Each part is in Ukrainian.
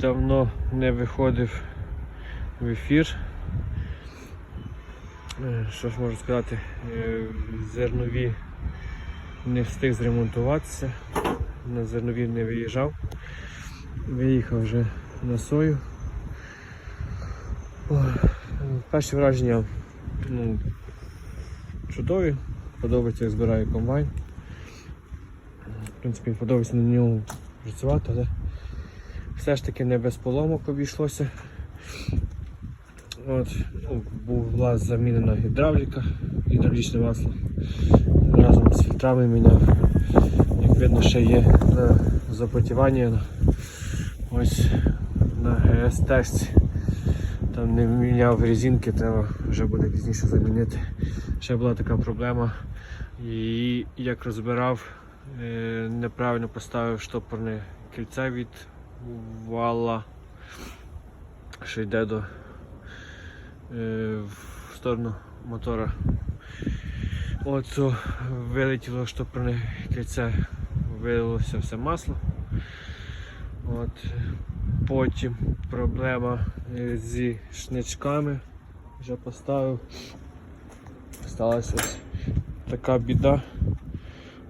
давно не виходив в ефір. Е, Що ж можу сказати, Е, зернові не встиг зремонтуватися, на зернові не виїжджав. Виїхав вже на сою. Перші враження ну, чудові, подобається, як збираю комбайн. В принципі, подобається на ньому працювати, але все ж таки не без поломок обійшлося. От, ну, була замінена гідравліка, гідравлічне масло. Разом з фільтрами міняв. Як видно, ще є на запотівання. Ось на ГС тесті. Там не міняв резинки, треба вже буде пізніше замінити. Ще була така проблема. І як розбирав, е, неправильно поставив штопорне кільце від вала, що йде до е, в сторону мотора. Оцю вилетіло штопорне кільце, вилилося все масло. От. Потім проблема е, зі шничками. Вже поставив. Сталася ось така біда.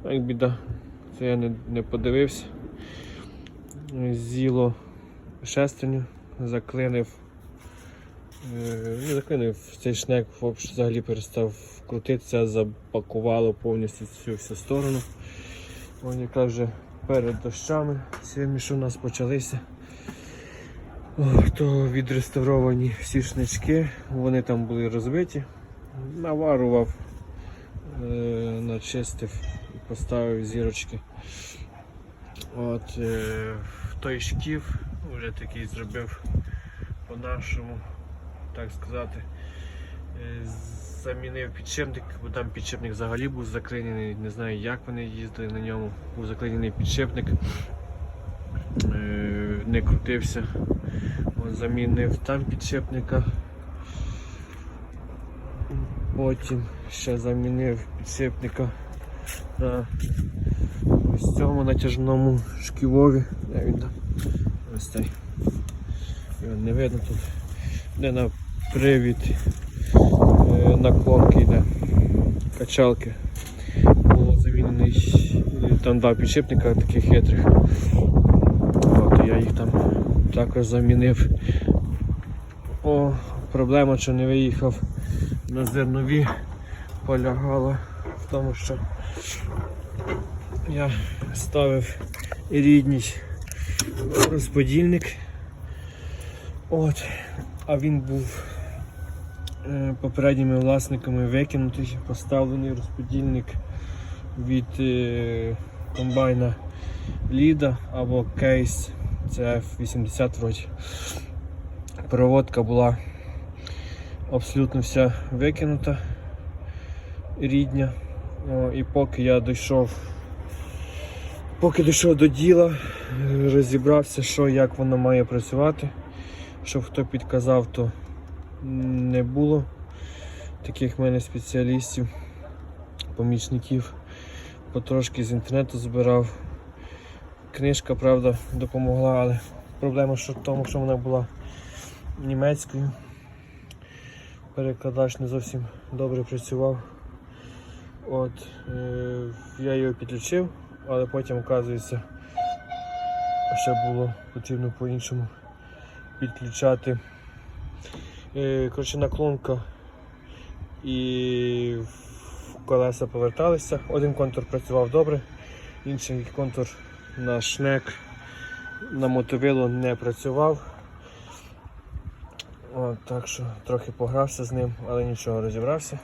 Ну, Як біда, це я не, не подивився. З'їло шестерню, заклинив. Не заклинив цей шнек, взагалі перестав крутитися, запакувало повністю всю всю сторону. Вони якраз вже перед дощами сьогодні, що у нас почалися. То відреставровані всі шнички, вони там були розбиті. Наварував, е, начистив поставив зірочки. От, е, той шкіф вже такий зробив по-нашому, так сказати. Е, замінив підшипник, бо там підшипник взагалі був заклинений, не знаю як вони їздили на ньому, був заклинений підшипник, е, не крутився. От, замінив там підшипника. Потім ще замінив підшипника на ось цьому натяжному шківові. Де він там? Ось цей. Його не видно тут. Де на привід е, наклонки йде. Качалки. Було замінений е, там два підшипника таких хитрих. От, я їх там також замінив. О, проблема, що не виїхав на зернові, полягала тому, що я ставив рідній розподільник. От, а він був е, попередніми власниками викинутий, поставлений розподільник від е, комбайна Ліда або кейс це F80 вроді. Проводка була абсолютно вся викинута рідня. І поки я дійшов, поки дійшов до діла, розібрався, що як воно має працювати. Щоб хто підказав, то не було таких в мене спеціалістів, помічників. Потрошки з інтернету збирав. Книжка, правда, допомогла, але проблема що в тому, що вона була німецькою. Перекладач не зовсім добре працював. От, е, я його підключив, але потім, оказується, ще було потрібно по-іншому підключати. Е, коротше, наклонка і колеса поверталися. Один контур працював добре, інший контур на шнек на мотовилу не працював. От, так що трохи погрався з ним, але нічого розібрався.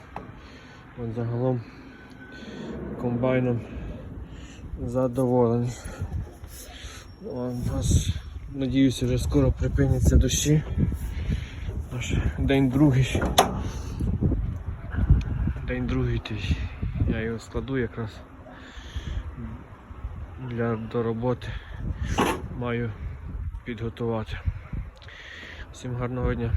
От загалом комбайном задоволений. У нас, надіюся, вже скоро припиняться дощі. Аж день другий. День другий той. Я його складу якраз для до роботи маю підготувати. Всім гарного дня.